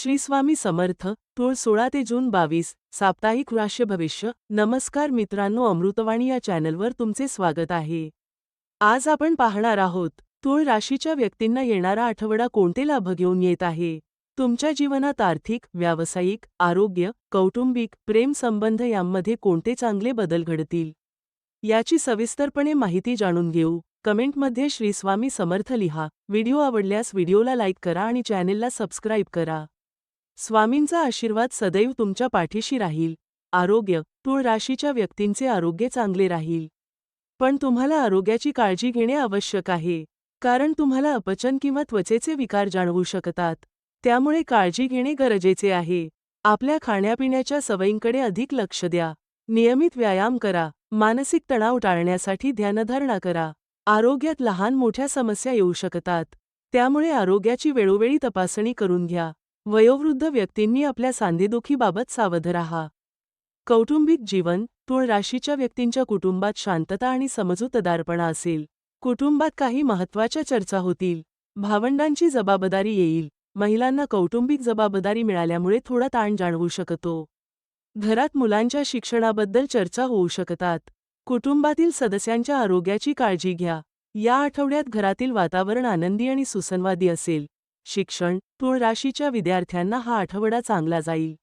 श्री स्वामी समर्थ तुळ सोळा ते जून बावीस साप्ताहिक राश्य भविष्य नमस्कार मित्रांनो अमृतवाणी या चॅनलवर तुमचे स्वागत आहे. आज आपण पाहणार आहोत तुळ राशीच्या व्यक्तींना येणारा आठवडा कोणते लाभ घेऊन येत आहे? तुमच्या जीवनात आर्थिक व्यावसायिक आरोग्य कौटुंबिक प्रेम संबंध यांमध्ये कोणते चांगले बदल घडतील? याची सविस्तरपणे माहिती जाणून घेऊ. कमेंटमध्ये श्री स्वामी समर्थ लिहा. व्हिडिओ आवडल्यास व्हिडिओला लाईक करा आणि चॅनेलला सबस्क्राईब करा. स्वामींचा आशीर्वाद सदैव तुमच्या पाठीशी राहील. आरोग्य तुळ राशीच्या व्यक्तींचे आरोग्य चांगले राहील. पण तुम्हाला आरोग्याची काळजी घेणे आवश्यक आहे. कारण तुम्हाला अपचन किंवा त्वचेचे विकार जाणवू शकतात. त्यामुळे काळजी घेणे गरजेचे आहे. आपल्या खाण्यापिण्याच्या सवयींकडे अधिक लक्ष द्या. नियमित व्यायाम करा. मानसिक तणाव टाळण्यासाठी ध्यानधारणा करा. आरोग्यात लहान मोठ्या समस्या येऊ शकतात. त्यामुळे आरोग्याची वेळोवेळी तपासणी करून घ्या. वयोवृद्ध व्यक्तींनी आपल्या सांधेदुखीबाबत सावध राहा. कौटुंबिक जीवन तुळ राशीच्या व्यक्तींच्या कुटुंबात शांतता आणि समजूतदारपणा असेल. कुटुंबात काही महत्त्वाच्या चर्चा होतील. भावंडांची जबाबदारी येईल. महिलांना कौटुंबिक जबाबदारी मिळाल्यामुळे थोडा ताण जाणवू शकतो. घरात मुलांच्या शिक्षणाबद्दल चर्चा होऊ शकतात. कुटुंबातील सदस्यांच्या आरोग्याची काळजी घ्या. या आठवड्यात घरातील वातावरण आनंदी आणि सुसंवादी असेल. शिक्षण तुळ राशीच्या विद्यार्थ्यांना हा आठवडा चांगला जाईल.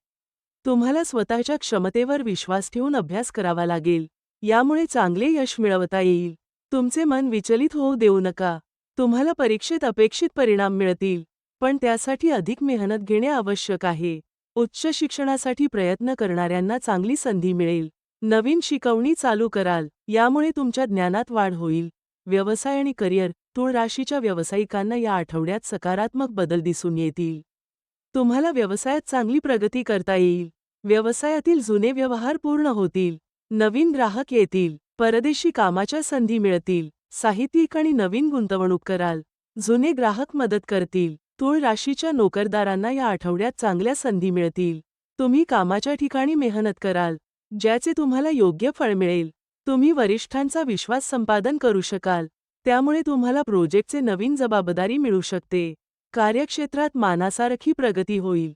तुम्हाला स्वतःच्या क्षमतेवर विश्वास ठेवून अभ्यास करावा लागेल. यामुळे चांगले यश मिळवता येईल. तुमचे मन विचलित होऊ देऊ नका. तुम्हाला परीक्षेत अपेक्षित परिणाम मिळतील पण त्यासाठी अधिक मेहनत घेणे आवश्यक आहे. उच्च शिक्षणासाठी प्रयत्न करणाऱ्यांना चांगली संधी मिळेल. नवीन शिकवणी चालू कराल यामुळे तुमच्या ज्ञानात वाढ होईल. व्यवसाय आणि करिअर तुळ राशीच्या व्यावसायिकांना या आठवड्यात सकारात्मक बदल दिसून येतील. तुम्हाला व्यवसायात चांगली प्रगती करता येईल. व्यवसायातील जुने व्यवहार पूर्ण होतील. नवीन ग्राहक येतील. परदेशी कामाच्या संधी मिळतील. साहित्यिक आणि नवीन गुंतवणूक कराल. जुने ग्राहक मदत करतील. तुळ राशीच्या नोकरदारांना या आठवड्यात चांगल्या संधी मिळतील. तुम्ही कामाच्या ठिकाणी मेहनत कराल ज्याचे तुम्हाला योग्य फळ मिळेल. तुम्ही वरिष्ठांचा विश्वास संपादन करू शकाल. त्यामुळे तुम्हाला प्रोजेक्टचे नवीन जबाबदारी मिळू शकते. कार्यक्षेत्रात मानासारखी प्रगती होईल.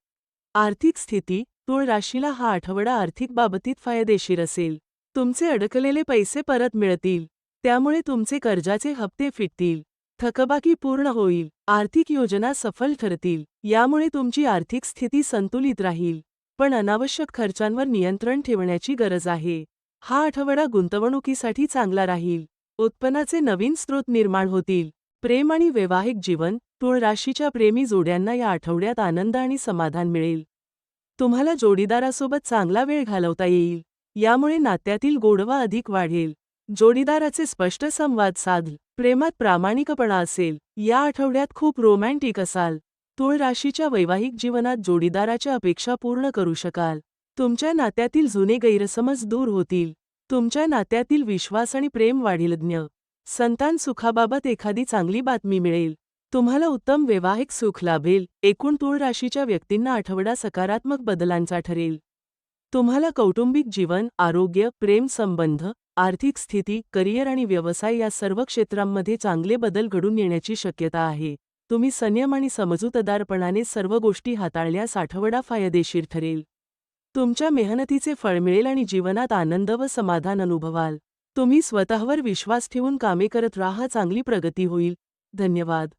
आर्थिक स्थिती तुळ राशीला हा आठवडा आर्थिक बाबतीत फायदेशीर असेल. तुमचे अडकलेले पैसे परत मिळतील. त्यामुळे तुमचे कर्जाचे हप्ते फिटतील. थकबाकी पूर्ण होईल. आर्थिक योजना सफल ठरतील. यामुळे तुमची आर्थिक स्थिती संतुलित राहील. पण अनावश्यक खर्चांवर नियंत्रण ठेवण्याची गरज आहे. हा आठवडा गुंतवणुकीसाठी चांगला राहील. उत्पन्नाचे नवीन स्रोत निर्माण होतील. प्रेम आणि वैवाहिक जीवन तुळ राशीच्या प्रेमी जोड्यांना या आठवड्यात आनंद आणि समाधान मिळेल. तुम्हाला जोडीदारासोबत चांगला वेळ घालवता येईल. यामुळे नात्यातील गोडवा अधिक वाढेल. जोडीदाराचे स्पष्ट संवाद साध प्रेमात प्रामाणिकपणा असेल. या आठवड्यात खूप रोमॅन्टिक असाल. तुळ राशीच्या वैवाहिक जीवनात जोडीदाराच्या अपेक्षा पूर्ण करू शकाल. तुमच्या नात्यातील जुने गैरसमज दूर होतील. तुमच्या नात्यातील विश्वास आणि प्रेम वाढील ज्ञ संतान सुखाबाबत एखादी चांगली बातमी मिळेल. तुम्हाला उत्तम वैवाहिक सुख लाभेल. एकूण तुळ राशीच्या व्यक्तींना आठवडा सकारात्मक बदलांचा ठरेल. तुम्हाला कौटुंबिक जीवन आरोग्य प्रेम संबंध आर्थिक स्थिती करिअर आणि व्यवसाय या सर्व क्षेत्रांमध्ये चांगले बदल घडून येण्याची शक्यता आहे. तुम्ही संयम आणि समजूतदारपणाने सर्व गोष्टी हाताळल्यास आठवडा फायदेशीर ठरेल. तुमच्या मेहनतीचे फळ मिळेल आणि जीवनात आनंद व समाधान अनुभवाल. तुम्ही स्वतःवर विश्वास ठेवून कामे करत राहा चांगली प्रगती होईल. धन्यवाद.